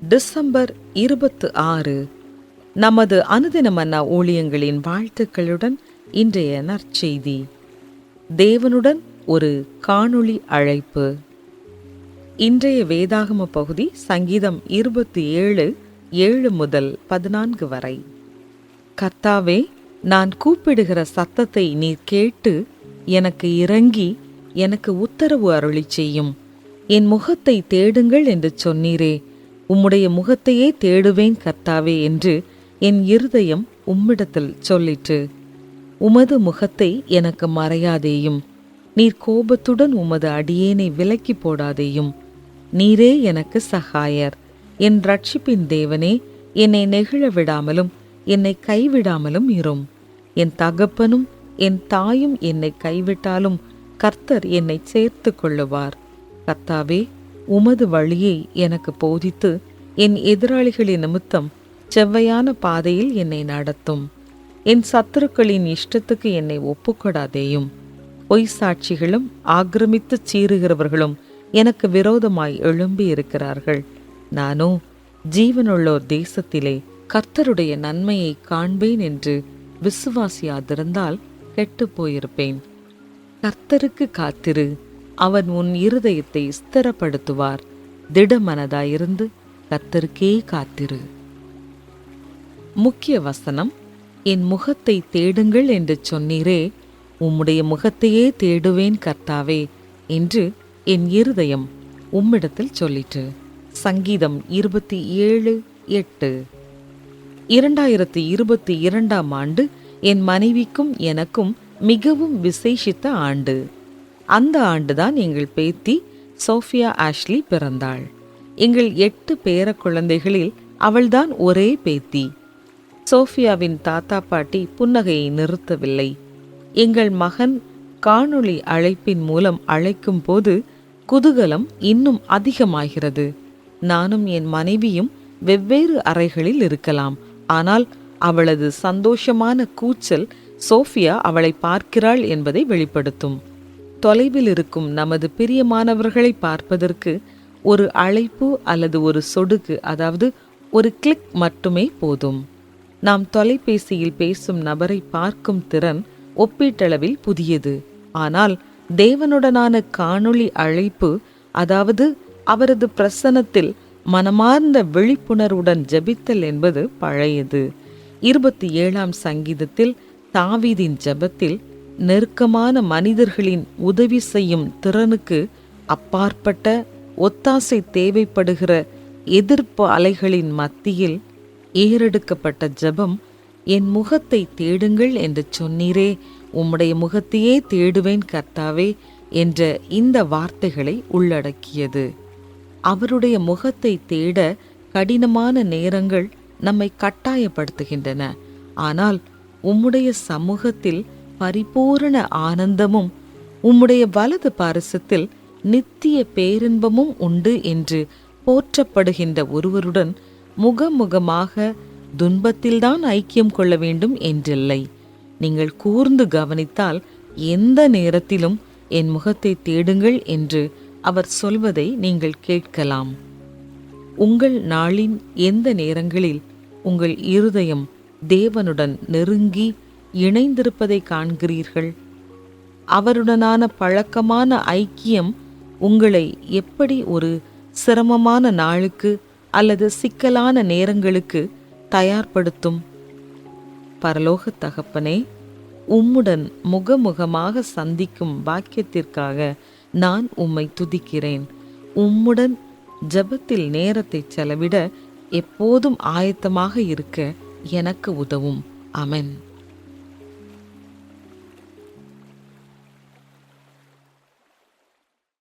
December இருபத்து ஆறு. நமது அனுதின மன்னா ஊழியங்களின் வாழ்த்துக்களுடன் இன்றைய நற்செய்தி. தேவனுடன் ஒரு காணொளி அழைப்பு. இன்றைய வேதாகம பகுதி சங்கீதம் இருபத்தி ஏழு ஏழு முதல் பதினான்கு வரை. கர்த்தாவே நான் கூப்பிடுகிற சத்தத்தை நீர் கேட்டு எனக்கு இறங்கி எனக்கு உத்தரவு அருளிச் செய்யும். என் முகத்தை தேடுங்கள் என்று சொன்னீரே. உம்முடைய முகத்தையே தேடுவேன் கர்த்தாவே என்று என் இருதயம் உம்மிடத்தில் சொல்லிற்று. உமது முகத்தை எனக்கு மறையாதேயும். நீர் கோபத்துடன் உமது அடியேனை விலக்கி போடாதேயும். நீரே எனக்கு சகாயர். என் ரட்சிப்பின் தேவனே என்னை நெகிழ விடாமலும் என்னை கைவிடாமலும் இரும். என் தகப்பனும் என் தாயும் என்னை கைவிட்டாலும் கர்த்தர் என்னை சேர்த்து கொள்ளுவார். கர்த்தாவே உமது வழியை எனக்கு போதித்து என் எதிராளிகளின் நிமித்தம் செவ்வையான பாதையில் என்னை நடத்தும். என் சத்துருக்களின் இஷ்டத்துக்கு என்னை ஒப்புக்கொடாதேயும். பொய் சாட்சிகளும் ஆக்கிரமித்துச் சீறுகிறவர்களும் எனக்கு விரோதமாய் எழும்பி இருக்கிறார்கள். நானோ ஜீவனுள்ளோர் தேசத்திலே கர்த்தருடைய நன்மையை காண்பேன் என்று விசுவாசியாதிருந்தால் கெட்டுப் போயிருப்பேன். கர்த்தருக்கு காத்திரு. அவன் உன் இருதயத்தை ஸ்திரப்படுத்துவார். திடமனதாயிருந்து கர்த்தருக்கே காத்திரு. முக்கிய வசனம் என் முகத்தை தேடுங்கள் என்று சொன்னீரே உம்முடைய முகத்தையே தேடுவேன் கர்த்தாவே என்று என் இருதயம் உம்மிடத்தில் சொல்லிற்று. சங்கீதம் இருபத்தி ஏழு எட்டு. இரண்டாயிரத்தி இருபத்தி இரண்டாம் ஆண்டு என் மனைவிக்கும் எனக்கும் மிகவும் விசேஷித்த ஆண்டு. அந்த ஆண்டுதான் எங்கள் பேத்தி சோஃபியா ஆஷ்லி பிறந்தாள். எங்கள் எட்டு பேர குழந்தைகளில் அவள்தான் ஒரே பேத்தி. சோஃபியாவின் தாத்தா பாட்டி புன்னகையை நிறுத்தவில்லை. எங்கள் மகன் காணொளி அழைப்பின் மூலம் அழைக்கும் போது குதூகலம் இன்னும் அதிகமாகிறது. நானும் என் மனைவியும் வெவ்வேறு அறைகளில் இருக்கலாம். ஆனால் அவளது சந்தோஷமான கூச்சல் சோஃபியா அவளை பார்க்கிறாள் என்பதை வெளிப்படுத்தும். தொலைவில் இருக்கும் நமது பிரியமானவர்களை பார்ப்பதற்கு ஒரு அழைப்பு அல்லது ஒரு சொடுக்கு அதாவது ஒரு கிளிக் மட்டுமே போதும். நாம் தொலைபேசியில் பேசும் நபரை பார்க்கும் திறன் ஒப்பீட்டளவில் புதியது. ஆனால் தேவனுடனான காணொளி அழைப்பு அதாவது அவரது பிரசனத்தில் மனமார்ந்த விழிப்புணர்வுடன் ஜெபித்தல் என்பது பழையது. இருபத்தி ஏழாம் சங்கீதத்தில் தாவீதின் ஜெபத்தில் நெருக்கமான மனிதர்களின் உதவி செய்யும் திறனுக்கு அப்பாற்பட்ட ஒத்தாசை தேவைப்படுகிற எதிர்ப்பு அலைகளின் மத்தியில் ஏறெடுக்கப்பட்ட ஜெபம் என் முகத்தை தேடுங்கள் என்று சொன்னீரே. உம்முடைய முகத்தையே தேடுவேன் கர்த்தாவே என்ற இந்த வார்த்தைகளை உள்ளடக்கியது. அவருடைய முகத்தை தேட கடினமான நேரங்கள் நம்மை கட்டாயப்படுத்துகின்றன. ஆனால் உம்முடைய சமூகத்தில் பரிபூரண ஆனந்தமும் உம்முடைய வலது பாரசத்தில் நித்திய பேரின்பமும் உண்டு என்று போற்றப்படுகின்ற ஒருவருடன் முகமுகமாக துன்பத்தில்தான் ஐக்கியம் கொள்ள வேண்டும் என்றில்லை. நீங்கள் கூர்ந்து கவனித்தால் எந்த நேரத்திலும் என் முகத்தை தேடுங்கள் என்று அவர் சொல்வதை நீங்கள் கேட்கலாம். உங்கள் நாளின் எந்த நேரங்களில் உங்கள் இருதயம் தேவனுடன் நெருங்கி இணைந்திருப்பதை காண்கிறீர்கள். அவருடனான பழக்கமான ஐக்கியம் உங்களை எப்படி ஒரு சிரமமான நாளுக்கு அல்லது சிக்கலான நேரங்களுக்கு தயார்படுத்தும்? பரலோக தகப்பனே உம்முடன் முகமுகமாக சந்திக்கும் பாக்கியத்திற்காக நான் உம்மை துதிக்கிறேன். உம்முடன் ஜெபத்தில் நேரத்தை செலவிட எப்போதும் ஆயத்தமாக இருக்க எனக்கு உதவும். அமென்